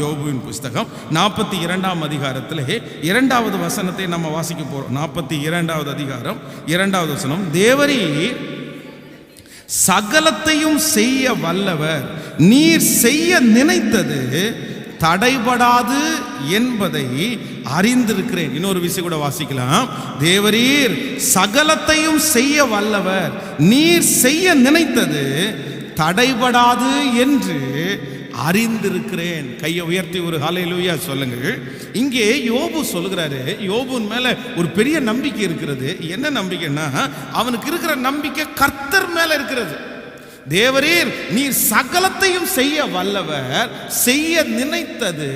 யோபுவின் புஸ்தகம் நாற்பத்தி இரண்டாம் அதிகாரத்தில் இரண்டாவது வசனத்தை நம்ம வாசிக்க போறோம். நாற்பத்தி இரண்டாவது அதிகாரம் இரண்டாவது வசனம். தேவரீர் சகலத்தையும் செய்ய வல்லவர். நீர் செய்ய நினைத்தது தடைபடாது என்பதை அறிந்திருக்கிறேன். இன்னொரு விஷயம் கூட வாசிக்கலாம். தேவரீர் சகலத்தையும் செய்ய வல்லவர். நீர் செய்ய நினைத்தது தடைபடாது என்று அறிந்திருக்கிறேன். கையை உயர்த்தி ஒரு ஹalleluya சொல்லுங்கள். இங்கே யோபு சொல்லுகிறாரு யோபுன் மேல ஒரு பெரிய நம்பிக்கை இருக்கிறது. என்ன நம்பிக்கைன்னா அவனுக்கு இருக்கிற நம்பிக்கை கர்த்தர் மேல இருக்கிறது. தேவரீர் நீர் சகலத்தையும் செய்ய வல்லவர் செய்ய நினைத்தது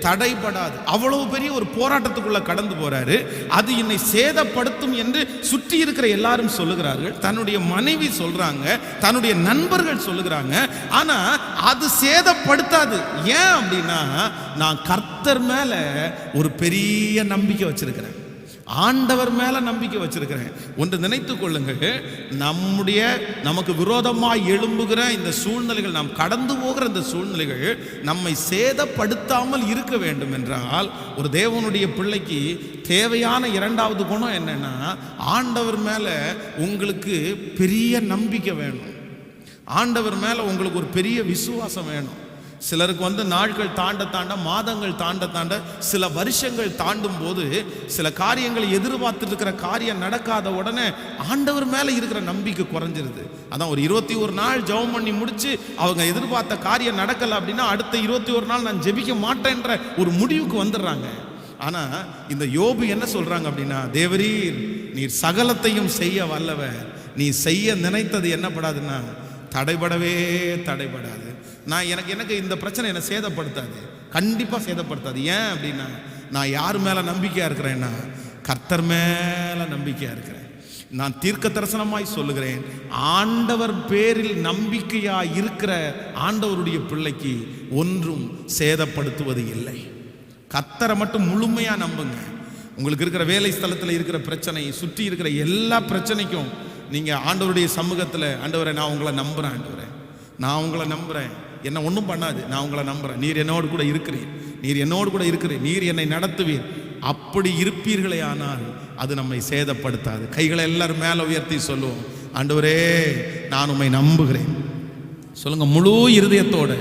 தடைபடாது. அவ்வளவு பெரிய ஒரு போராட்டத்துக்குள்ள கடந்து போறாரு. அது என்னை சேதப்படுத்தும் என்று சுற்றி இருக்கிற எல்லாரும் சொல்லுகிறார்கள். தன்னுடைய மனைவி சொல்றாங்க தன்னுடைய நண்பர்கள் சொல்லுகிறாங்க. ஆனா அது சேதப்படுத்தாது. ஏன் அப்படின்னா நான் கர்த்தர் மேல ஒரு பெரிய நம்பிக்கை வச்சிருக்கிறேன். ஆண்டவர் மேலே நம்பிக்கை வச்சிருக்கிறேன். ஒன்று நினைத்து கொள்ளுங்கள் நம்முடைய நமக்கு விரோதமாக எழும்புகிற இந்த சூழ்நிலைகள் நாம் கடந்து போகிற இந்த சூழ்நிலைகள் நம்மை சேதப்படுத்தாமல் இருக்க வேண்டும் என்றால் ஒரு தேவனுடைய பிள்ளைக்கு தேவையான இரண்டாவது குணம் என்னென்னா ஆண்டவர் மேலே உங்களுக்கு பெரிய நம்பிக்கை வேணும். ஆண்டவர் மேலே உங்களுக்கு ஒரு பெரிய விசுவாசம் வேணும். சிலருக்கு வந்து நாட்கள் தாண்ட தாண்ட மாதங்கள் தாண்ட தாண்ட சில வருஷங்கள் தாண்டும் போது சில காரியங்களை எதிர்பார்த்துட்டு இருக்கிற காரியம் நடக்காத உடனே ஆண்டவர் மேலே இருக்கிற நம்பிக்கை குறைஞ்சிருது. அதான் ஒரு இருபத்தி ஒரு நாள் ஜெபம் பண்ணி முடிச்சு அவங்க எதிர்பார்த்த காரியம் நடக்கலை அப்படின்னா அடுத்த இருபத்தி ஒரு நாள் நான் ஜெபிக்க மாட்டேன்ற ஒரு முடிவுக்கு வந்துடுறாங்க. ஆனால் இந்த யோபு என்ன சொல்கிறாங்க அப்படின்னா தேவரீர் நீர் சகலத்தையும் செய்ய வல்லவர். நீ செய்ய நினைத்தது என்னப்படாதுன்னா தடைபடவே தடைபடாது. நான் எனக்கு எனக்கு இந்த பிரச்சனை என்னை சேதப்படுத்தாது. கண்டிப்பாக சேதப்படுத்தாது. ஏன் அப்படின்னா நான் யார் மேலே நம்பிக்கையாக இருக்கிறேன்னா கர்த்தர் மேலே நம்பிக்கையாக இருக்கிறேன். நான் தீர்க்க தரிசனமாய் சொல்லுகிறேன். ஆண்டவர் பேரில் நம்பிக்கையாக இருக்கிற ஆண்டவருடைய பிள்ளைக்கு ஒன்றும் சேதப்படுத்துவது இல்லை. கத்தரை மட்டும் முழுமையாக நம்புங்க. உங்களுக்கு இருக்கிற வேலை ஸ்தலத்தில் இருக்கிற பிரச்சனை சுற்றி இருக்கிற எல்லா பிரச்சனைக்கும் நீங்கள் ஆண்டவருடைய சமூகத்தில் ஆண்டவரை நான் உங்களை நம்புகிறேன் ஆண்டவரை. நான் உங்களை நம்புகிறேன் என்ன ஒன்றும் பண்ணாது. நான் உங்களை நம்புறேன். நீர் என்னோடு கூட இருக்கிறீர். நீர் என்னோடு கூட இருக்கிறீர். நீர் என்னை நடத்துவீர். அப்படி இருப்பீர்களே ஆனால் அது நம்மை சேதப்படுத்தாது. கைகளை எல்லாரும் மேலே உயர்த்தி சொல்லுவோம். ஆண்டவரே நான் உம்மை நம்புகிறேன். சொல்லுங்க முழு இருதயத்தோட.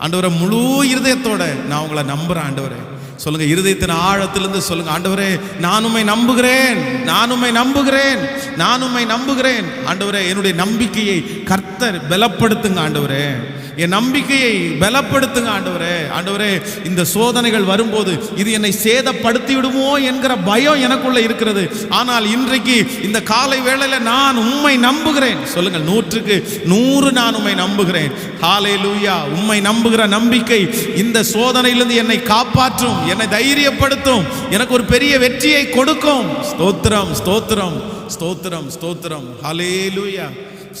ஆண்டவரை முழு இருதயத்தோட நான் உங்களை நம்புகிறேன் ஆண்டவரே. சொல்லுங்க இருதயத்தின் ஆழத்திலிருந்து சொல்லுங்க ஆண்டவரே நான் உண்மை நம்புகிறேன். நான் உம்மை நம்புகிறேன். நான் உண்மை நம்புகிறேன். ஆண்டவரே என்னுடைய நம்பிக்கையை கர்த்தர் பலப்படுத்துங்க ஆண்டவரே. என் நம்பிக்கையை பலப்படுத்துங்க ஆண்டவரே. ஆண்டவரே இந்த சோதனைகள் வரும்போது இது என்னை சேதப்படுத்தி விடுமோ என்கிற பயம் எனக்குள்ள இருக்கிறது. ஆனால் இன்றைக்கு இந்த காலை வேளையில நான் உண்மை நம்புகிறேன். சொல்லுங்கள் நூற்றுக்கு நூறு நான் உம்மை நம்புகிறேன். ஹாலே லூயா உம்மை நம்புகிற நம்பிக்கை இந்த சோதனையிலிருந்து என்னை காப்பாற்றும் என்னை தைரியப்படுத்தும் எனக்கு ஒரு பெரிய வெற்றியை கொடுக்கும். ஸ்தோத்திரம் ஸ்தோத்திரம் ஸ்தோத்திரம் ஸ்தோத்திரம். ஹலே லூயா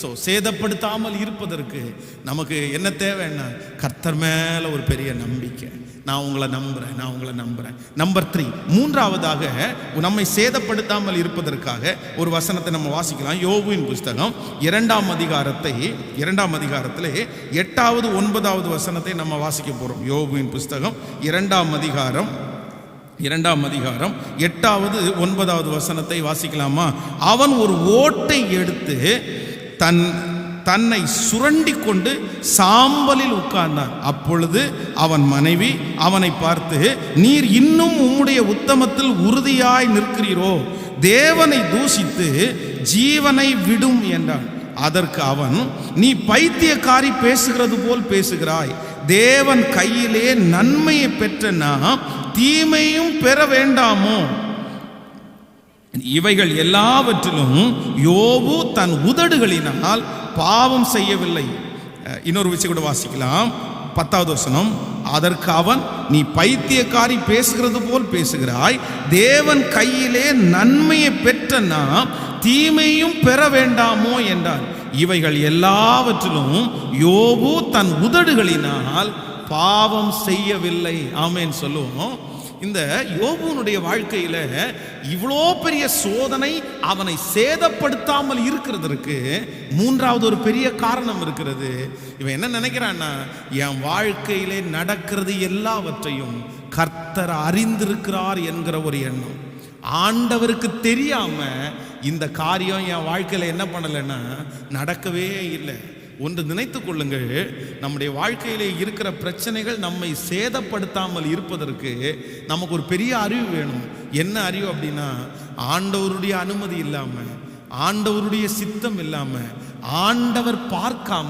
ஸோ சேதப்படுத்தாமல் இருப்பதற்கு நமக்கு என்ன தேவைன்னா கர்த்தர் மேலே ஒரு பெரிய நம்பிக்கை. நான் உங்களை நம்புகிறேன் நான் உங்களை நம்புகிறேன் நம்பர் த்ரீ மூன்றாவதாக நம்மை சேதப்படுத்தாமல் இருப்பதற்காக ஒரு வசனத்தை நம்ம வாசிக்கலாம். யோகுவின் புஸ்தகம் இரண்டாம் அதிகாரத்தை இரண்டாம் அதிகாரத்தில் எட்டாவது ஒன்பதாவது வசனத்தை நம்ம வாசிக்க போகிறோம் யோகுவின் புஸ்தகம் இரண்டாம் அதிகாரம் இரண்டாம் அதிகாரம் எட்டாவது ஒன்பதாவது வசனத்தை வாசிக்கலாமா? அவன் ஒரு ஓட்டை எடுத்து தன் தன்னை சுரண்டி கொண்டு சாம்பலில் உட்கார்ந்தான் அப்பொழுது அவன் மனைவி அவனை பார்த்து நீர் இன்னும் உம்முடைய உத்தமத்தில் உறுதியாய் நிற்கிறீரோ? தேவனை தூஷித்து ஜீவனை விடும் என்றான். அதற்கு அவன் நீ பைத்தியக்காரி பேசுகிறது போல் பேசுகிறாய். தேவன் கையிலே நன்மையை பெற்ற நாம் தீமையும் பெற வேண்டாமோ? இவைகள் எல்லாவற்றிலும் யோபு தன் உதடுகளினால் பாவம் செய்யவில்லை. இன்னொரு விஷயம் கூட வாசிக்கலாம். பத்தாவது வசனம் அதற்கு அவன் நீ பைத்தியக்காரி பேசுகிறது போல் பேசுகிறாய். தேவன் கையிலே நன்மையை பெற்ற நாம் தீமையும் பெற வேண்டாமோ? என்றான். இவைகள் எல்லாவற்றிலும் யோபு தன் உதடுகளினால் பாவம் செய்யவில்லை. ஆமேன்னு சொல்லுவோம். இந்த யோபுனுடைய வாழ்க்கையில இவ்வளோ பெரிய சோதனை அவனை சேதப்படுத்தாமல் இருக்கிறதுக்கு மூன்றாவது ஒரு பெரிய காரணம் இருக்கிறது. இவன் என்ன நினைக்கிறான்னா என் வாழ்க்கையிலே நடக்கிறது எல்லாவற்றையும் கர்த்தர் அறிந்திருக்கிறார் என்கிற ஒரு எண்ணம். ஆண்டவருக்கு தெரியாம இந்த காரியம் என் வாழ்க்கையில் என்ன பண்ணலைன்னா நடக்கவே இல்லை. ஒன்று நினைத்து கொள்ளுங்கள். நம்முடைய வாழ்க்கையிலே இருக்கிற பிரச்சனைகள் நம்மை சேதப்படுத்தாமல் இருப்பதற்கு நமக்கு ஒரு பெரிய அறிவு வேணும். என்ன அறிவு அப்படின்னா ஆண்டவருடைய அனுமதி இல்லாமல் ஆண்டவருடைய சித்தம் இல்லாமல் ஆண்டவர் பார்க்காம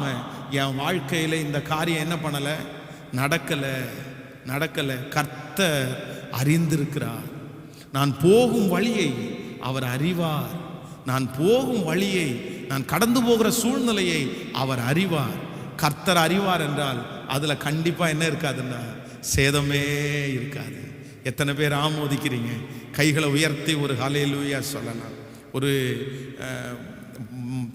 என் வாழ்க்கையில் இந்த காரியம் என்ன பண்ணலை? நடக்கலை. நடக்கலை. கர்த்தர் அறிந்திருக்கிறார். நான் போகும் வழியை அவர் அறிவார். நான் போகும் வழியை நான் கடந்து போகிற சூழ்நிலையை அவர் அறிவார். கர்த்தர் அறிவார் என்றால் அதில் கண்டிப்பாக என்ன இருக்காதுன்னா சேதமே இருக்காது. எத்தனை பேர் ஆமோதிக்கிறீங்க? கைகளை உயர்த்தி ஒரு ஹலையிலூயா சொல்லலாம். ஒரு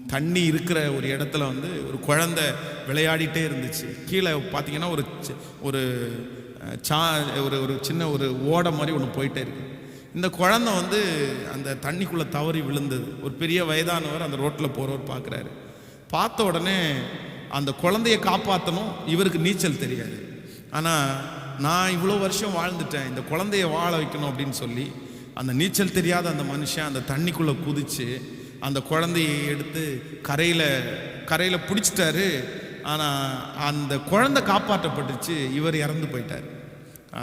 தண்ணி இருக்கிற ஒரு இடத்துல வந்து ஒரு குழந்தை விளையாடிட்டே இருந்துச்சு. கீழே பார்த்தீங்கன்னா ஒரு ஒரு சா ஒரு ஒரு சின்ன ஒரு ஓடை மாதிரி ஒன்று போயிட்டே இருக்குது இந்த குழந்தை வந்து அந்த தண்ணிக்குள்ளே தவறி விழுந்தது. ஒரு பெரிய வயதானவர் அந்த ரோட்டில் போகிறவர் பார்க்குறாரு பார்த்த உடனே அந்த குழந்தைய காப்பாற்றணும் இவருக்கு நீச்சல் தெரியாது. ஆனால் நான் இவ்வளோ வருஷம் வாழ்ந்துட்டேன் இந்த குழந்தைய வாழ வைக்கணும் அப்படின்னு சொல்லி அந்த நீச்சல் தெரியாத அந்த மனுஷன் அந்த தண்ணிக்குள்ளே குதித்து அந்த குழந்தையை எடுத்து கரையில் கரையில் பிடிச்சிட்டாரு. ஆனால் அந்த குழந்தை காப்பாற்றப்பட்டுச்சு இவர் இறந்து போயிட்டார்.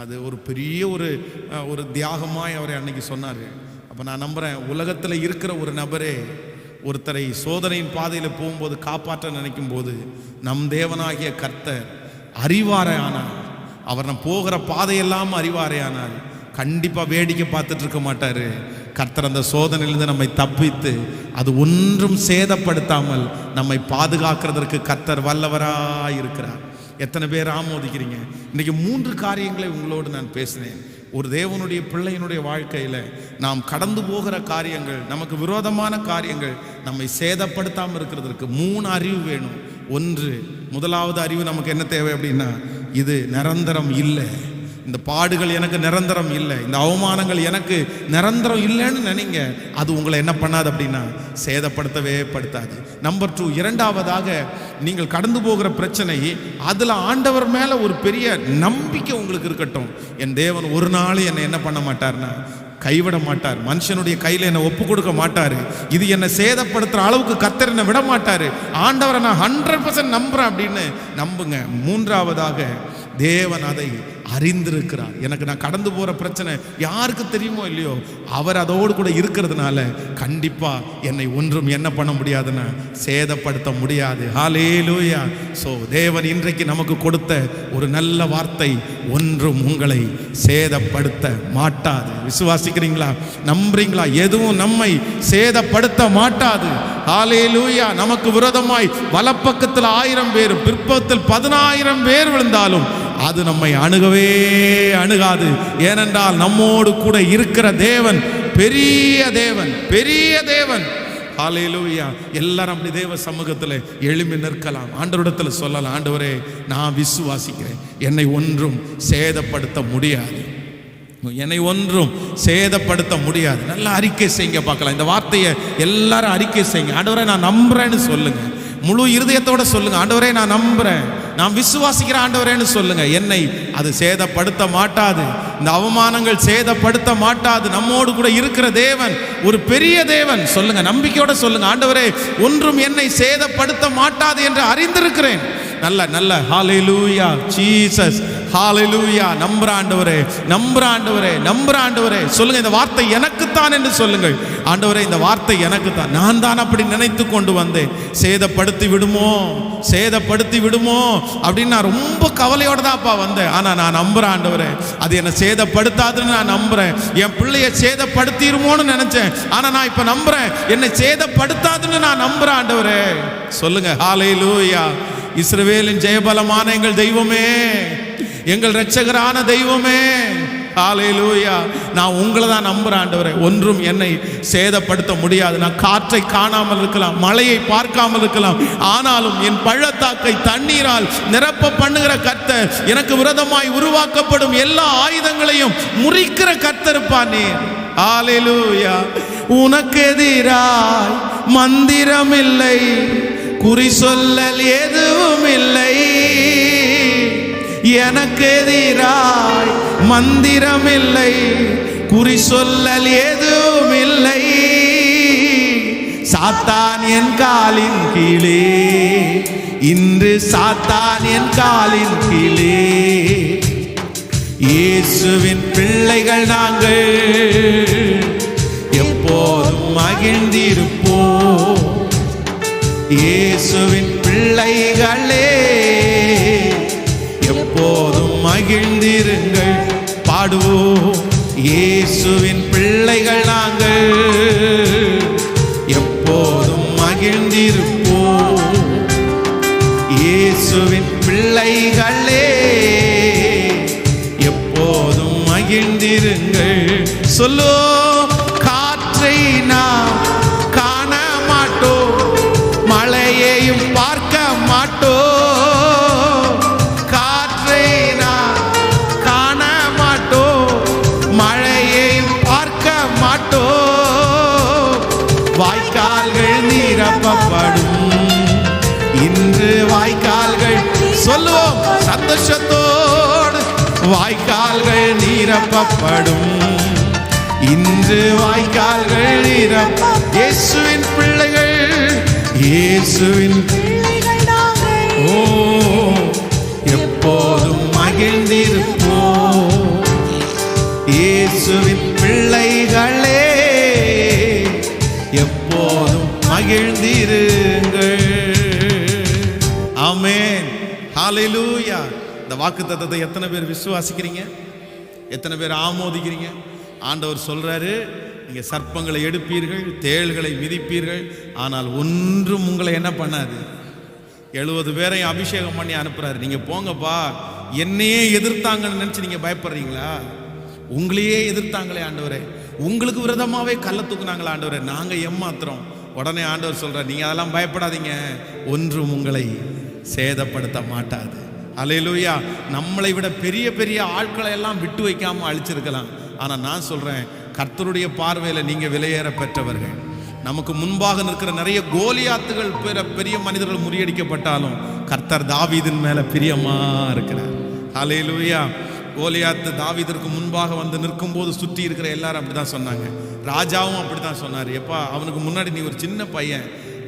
அது ஒரு பெரிய ஒரு ஒரு தியாகமாய் அவரை அன்னைக்கு சொன்னார். அப்போ நான் நம்புகிறேன் உலகத்தில் இருக்கிற ஒரு நபரே ஒருத்தரை சோதனையின் பாதையில் போகும்போது காப்பாற்ற நினைக்கும் போது நம் தேவனாகிய கர்த்தர் அறிவாரே ஆனார். அவர் நம்ம போகிற பாதையெல்லாம் அறிவாரே ஆனார். கண்டிப்பாக வேடிக்கை பார்த்துட்டு இருக்க மாட்டார். கர்த்தர் அந்த சோதனையிலிருந்து நம்மை தப்பித்து அது ஒன்றும் சேதப்படுத்தாமல் நம்மை பாதுகாக்கிறதற்கு கர்த்தர் வல்லவராக இருக்கிறார் எத்தனை பேர் ஆமோதிக்கிறீங்க? இன்னைக்கு மூன்று காரியங்களை உங்களோடு நான் பேசினேன். ஒரு தேவனுடைய பிள்ளையினுடைய வாழ்க்கையில் நாம் கடந்து போகிற காரியங்கள் நமக்கு விரோதமான காரியங்கள் நம்மை சேதப்படுத்தாமல் இருக்கிறதுக்கு மூணு அறிவு வேணும். ஒன்று முதலாவது அறிவு நமக்கு என்ன தேவை அப்படின்னா இது நிரந்தரம் இல்லை. இந்த பாடுகள் எனக்கு நிரந்தரம் இல்லை. இந்த அவமானங்கள் எனக்கு நிரந்தரம் இல்லைன்னு நினைங்க. அது உங்களை என்ன பண்ணாது அப்படின்னா சேதப்படுத்தவே படுத்தாது. நம்பர் டூ இரண்டாவதாக நீங்கள் கடந்து போகிற பிரச்சனை அதில் ஆண்டவர் மேலே ஒரு பெரிய நம்பிக்கை உங்களுக்கு இருக்கட்டும். என் தேவன் ஒரு நாள் என்னை என்ன பண்ண மாட்டார்னா கைவிட மாட்டார். மனுஷனுடைய கையில் என்னை ஒப்பு கொடுக்க மாட்டார். இது என்னை சேதப்படுத்துகிற அளவுக்கு கத்தர் என்னை விட மாட்டார். ஆண்டவரை நான் ஹண்ட்ரட் பர்சன்ட் நம்புறேன் அப்படின்னு நம்புங்க. மூன்றாவதாக தேவன் அதை அறிந்திருக்கிறார். எனக்கு நான் கடந்து போகிற பிரச்சனை யாருக்கு தெரியுமோ இல்லையோ அவர் அதோடு கூட இருக்கிறதுனால கண்டிப்பாக என்னை ஒன்றும் என்ன பண்ண முடியாதுன்னு சேதப்படுத்த முடியாது. ஹாலே லூயா ஸோ தேவன் இன்றைக்கு நமக்கு கொடுத்த ஒரு நல்ல வார்த்தை ஒன்றும் உங்களை சேதப்படுத்த மாட்டாது. விசுவாசிக்கிறீங்களா? நம்புறீங்களா? எதுவும் நம்மை சேதப்படுத்த மாட்டாது. ஹாலே லூயா நமக்கு விரோதமாய் வலப்பக்கத்தில் ஆயிரம் பேர் பிற்பத்தில் பதினாயிரம் பேர் விழுந்தாலும் அது நம்மை அணுகவே அணுகாது. ஏனென்றால் நம்மோடு கூட இருக்கிற தேவன் பெரிய தேவன் பெரிய தேவன். ஹalleluya. எல்லாரும் அப்படி தேவ சமூகத்தில் எழும்பி நிற்கலாம். ஆண்டவரிடத்தில் சொல்லலாம் ஆண்டவரே நான் விசுவாசிக்கிறேன். என்னை ஒன்றும் சேதப்படுத்த முடியாது. என்னை ஒன்றும் சேதப்படுத்த முடியாது. நல்லா அறிக்கை செய்யுங்க பார்க்கலாம். இந்த வார்த்தையை எல்லாரும் அறிக்கை செய்யுங்க. ஆண்டவரை நான் நம்புறேன்னு சொல்லுங்க. முழு இருதயத்தோட சொல்லுங்க. ஆண்டவரை நான் நம்புறேன். நான் விசுவாசிக்கிற ஆண்டவரேன்னு சொல்லுங்க. என்னை அது சேதப்படுத்த மாட்டாது. இந்த அவமானங்கள் சேதப்படுத்த மாட்டாது. நம்மோடு கூட இருக்கிற தேவன் ஒரு பெரிய தேவன். சொல்லுங்க நம்பிக்கையோட சொல்லுங்க. ஆண்டவரே ஒன்றும் என்னை சேதப்படுத்த மாட்டாது என்று அறிந்திருக்கிறேன். நல்ல நல்ல. Hallelujah Jesus hallelujah. நம்புற ஆண்டவரே நம்புற ஆண்டவரே நம்புற ஆண்டவரே சொல்லுங்க இந்த வார்த்தை எனக்குத்தான் என்று சொல்லுங்கள். ஆண்டவரே இந்த வார்த்தை எனக்குத்தான். நான் தான் அப்படி நினைத்து கொண்டு வந்தேன். சேதப்படுத்தி விடுமோ? சேதப்படுத்தி விடுமோ? அப்படின்னு நான் ரொம்ப கவலையோட தான்ப்பா வந்தேன். ஆனால் நான் நம்புறேன் ஆண்டவரே அது என்னை சேதப்படுத்தாதுன்னு நான் நம்புறேன். என் பிள்ளைய சேதப்படுத்திடுமோன்னு நினைச்சேன். ஆனால் நான் இப்போ நம்புறேன். என்னை சேதப்படுத்தாதுன்னு நான் நம்புறேன் ஆண்டவரே சொல்லுங்க லூயா இஸ்ரவேலின் ஜெயபலமான எங்கள் தெய்வமே. எங்கள் இரட்சகரான தெய்வமே. ஆலையிலூயா நான் உங்களை தான் நம்புறேன் ஆண்டவரே. ஒன்றும் என்னை சேதப்படுத்த முடியாது. நான் காற்றை காணாமல் இருக்கலாம் மழையை பார்க்காமல் இருக்கலாம். ஆனாலும் என் பள்ளத்தாக்கை தண்ணீரால் நிரப்ப பண்ணுகிற கர்த்தர் எனக்கு விரதமாய் உருவாக்கப்படும் எல்லா ஆயுதங்களையும் முறிக்கிற கர்த்தருப்பானே ஆலையிலூயா உனக்கு எதிராய் மந்திரம் இல்லை குறி சொல்லல் எதுவும் இல்லை எனக்கு எதிராய் மந்திரம் இல்லை குறி சொல்லல் எதுவும் இல்லை சாத்தான் என் காலின் கீழே இன்று சாத்தான் என் காலின் கீழே. இயேசுவின் பிள்ளைகள் நாங்கள் எப்போதும் மகிழ்ந்திருப்போம். இயேசுவின் பிள்ளைகளே. மகிழ்ந்திருங்கள். பாடுவோம். இயேசுவின் பிள்ளைகள் சந்தோஷத்தோடு வாய்க்கால்கள் நிரப்பப்படும். இன்று வாய்க்கால்கள் நிரப்ப இயேசுவின் பிள்ளைகள் இயேசுவின் வாக்கு தத்தத்தை எத்தனை பேர் விசுவாசிக்கிறீங்க? எத்தனை பேர் ஆமோதிக்கிறீங்க? ஆண்டவர் சொல்கிறாரு நீங்கள் சர்ப்பங்களை எடுப்பீர்கள் தேள்களை மிதிப்பீர்கள் ஆனால் ஒன்றும் உங்களை என்ன பண்ணாது. எழுபது பேரையும் அபிஷேகம் பண்ணி அனுப்புகிறாரு நீங்கள் போங்கப்பா என்னையே எதிர்த்தாங்கன்னு நினச்சி நீங்கள் பயப்படுறீங்களா? உங்களையே எதிர்த்தாங்களே ஆண்டவரே. உங்களுக்கு விரதமாகவே கள்ள தூக்குனாங்களா ஆண்டவரே. நாங்கள் ஏமாத்துறோம். உடனே ஆண்டவர் சொல்கிறார் நீங்கள் அதெல்லாம் பயப்படாதீங்க. ஒன்றும் உங்களை சேதப்படுத்த மாட்டாது. அலையிலூயா. நம்மளை விட பெரிய பெரிய ஆட்களை எல்லாம் விட்டு வைக்காம அழிச்சிருக்கலாம். ஆனால் நான் சொல்கிறேன் கர்த்தருடைய பார்வையில் நீங்கள் விலையேற பெற்றவர்கள். நமக்கு முன்பாக நிற்கிற நிறைய கோலியாத்துகள் பெற பெரிய மனிதர்கள் முறியடிக்கப்பட்டாலும் கர்த்தர் தாவீதின் மேலே பிரியமாக இருக்கிறார். அலையிலூயா. கோலியாத்து தாவீதிற்கு முன்பாக வந்து நிற்கும்போது சுற்றி இருக்கிற எல்லாரும் அப்படி தான் சொன்னாங்க. ராஜாவும் அப்படி தான் சொன்னார். எப்பா அவனுக்கு முன்னாடி நீ ஒரு சின்ன பையன்.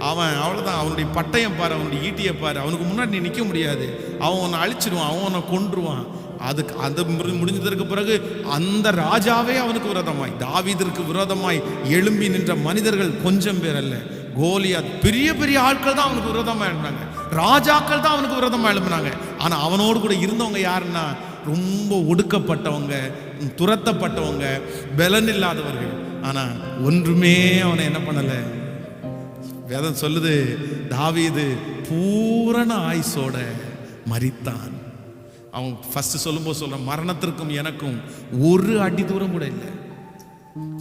அவன் அவ்வளோதான் அவனுடைய பட்டயம் பாரு அவனுடைய ஈட்டியை பாரு. அவனுக்கு முன்னாடி நீ நிற்க முடியாது. அவன் உன்னை அழிச்சிடுவான் அவன் உன்னை கொன்றுவான். அதுக்கு அது முடிஞ்சதற்கு பிறகு அந்த ராஜாவே அவனுக்கு விரோதமாய் தாவிதிற்கு விரோதமாய் எழும்பி நின்ற மனிதர்கள் கொஞ்சம் பேர் அல்ல. கோலியாத் பெரிய பெரிய ஆட்கள் தான் அவனுக்கு விரோதமாக எழுந்தாங்க ராஜாக்கள் தான் அவனுக்கு விரோதமாக எழுப்பினாங்க ஆனால் அவனோடு கூட இருந்தவங்க யாருன்னா ரொம்ப ஒடுக்கப்பட்டவங்க துரத்தப்பட்டவங்க பலன் இல்லாதவர்கள். ஆனால் ஒன்றுமே அவனை என்ன பண்ணலை. வேதம் சொல்லுது தாவீது பூரண ஆயுசோட மறித்தான் அவன் ஃபர்ஸ்ட் சொல்லும்போது சொல்றான் மரணத்திற்கும் எனக்கும் ஒரு அடி தூரம் கூட இல்லை.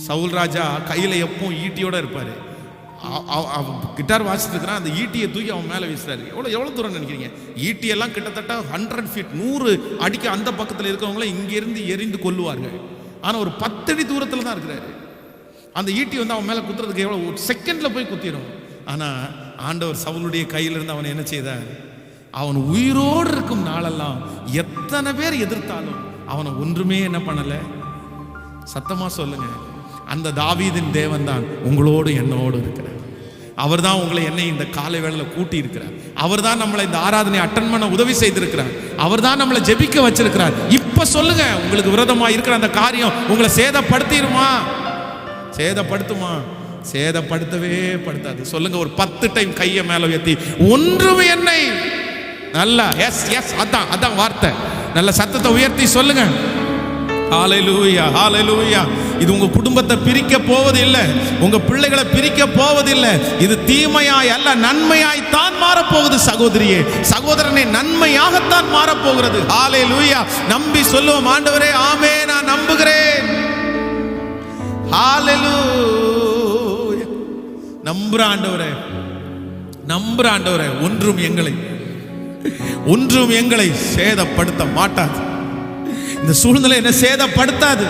சவுல் ராஜா கையில் எப்பவும் ஈட்டியோட இருப்பார். அவன் கிட்டார் வாசிட்டு இருக்கிறான் அந்த ஈட்டியை தூக்கி அவன் மேலே வீசுறாரு. எவ்வளோ எவ்வளோ தூரம் நினைக்கிறீங்க? ஈட்டியெல்லாம் கிட்டத்தட்ட ஹண்ட்ரட் ஃபீட் நூறு அடிக்க அந்த பக்கத்தில் இருக்கவங்கள இங்கேருந்து எரிந்து கொல்லுவார்கள். ஆனால் ஒரு பத்தடி தூரத்தில் தான் இருக்கிறாரு. அந்த ஈட்டி வந்து அவன் மேலே குத்துறதுக்கு எவ்வளோ ஒரு செகண்டில் போய் குத்திரும். ஆனால் ஆண்டவர் சவுளுடைய கையிலிருந்து அவன் என்ன செய்தார்? அவன் உயிரோடு இருக்கும் நாளெல்லாம் எத்தனை பேர் எதிர்த்தாலும் அவனை ஒன்றுமே என்ன பண்ணலை? சத்தமாக சொல்லுங்க. அந்த தாவீதின் தேவன் தான் உங்களோடு என்னோடு இருக்கிறார். அவர் தான் உங்களை என்னை இந்த காலை வேளையில் கூட்டி இருக்கிறார் அவர் தான் நம்மளை இந்த ஆராதனை அட்டன் பண்ண உதவி செய்திருக்கிறார். அவர் தான் நம்மளை ஜெபிக்க வச்சிருக்கிறார். இப்போ சொல்லுங்க உங்களுக்கு விரதமாக இருக்கிற அந்த காரியம் உங்களை சேதப்படுத்திடுமா? சேதப்படுத்துமா? சேதப்படுத்தவே படுத்தாது. சொல்லுங்க ஒரு பத்து டைம் கையை மேல உயர்த்தி ஒன்றும் என்னை. நல்லா எஸ் எஸ் அதான் அதான் வார்த்தை. நல்ல சத்தத்தை உயர்த்தி சொல்லுங்க. ஹalleluya ஹalleluya இது உங்க குடும்பத்தை பிரிக்க போவதில்லை. உங்க பிள்ளைகளை பிரிக்க போவதில்லை. இது தீமையாய் அல்ல நன்மையாய் தான் மாறப்போகுது சகோதரியே. சகோதரனே நன்மையாகத்தான் மாறப்போகிறது. ஹalleluya நம்பி சொல்லுவோம் ஆண்டவரே ஆமே நான் நம்புகிறேன். ஹalleluya நம்புற ஆண்டவரே நம்புற ஆண்டவரே ஒன்றும் எங்களை ஒன்றும் எங்களை சேதப்படுத்த மாட்டாது. இந்த சூழ்நிலை என்ன சேதப்படுத்தாது?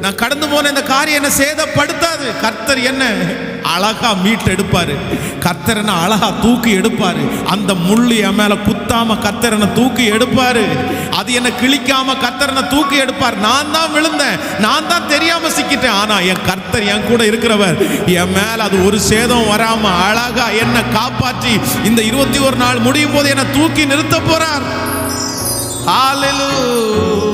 நான் கடந்து போன இந்த காரியம் என்ன சேதப்படுத்தாது? கர்த்தர் என்ன அழகா மீட்டு எடுப்பாரு. கர்த்தர் அழகா தூக்கி எடுப்பாரு. அந்த முள்ளு என் மேல குத்தாம கர்த்தர் தூக்கி எடுப்பாரு. அது என்ன கிழிக்காம கர்த்தர் தூக்கி எடுப்பார். நான் தான் விழுந்தேன். நான் தான் தெரியாம சிக்கிட்டேன். ஆனா என் கர்த்தர் என் கூட இருக்கிறவர். என் மேல அது ஒரு சேதம் வராம அழகா என்ன காப்பாற்றி இந்த இருபத்தி ஒரு நாள் முடியும் போது என்னை தூக்கி நிறுத்த போறார். Hallelujah.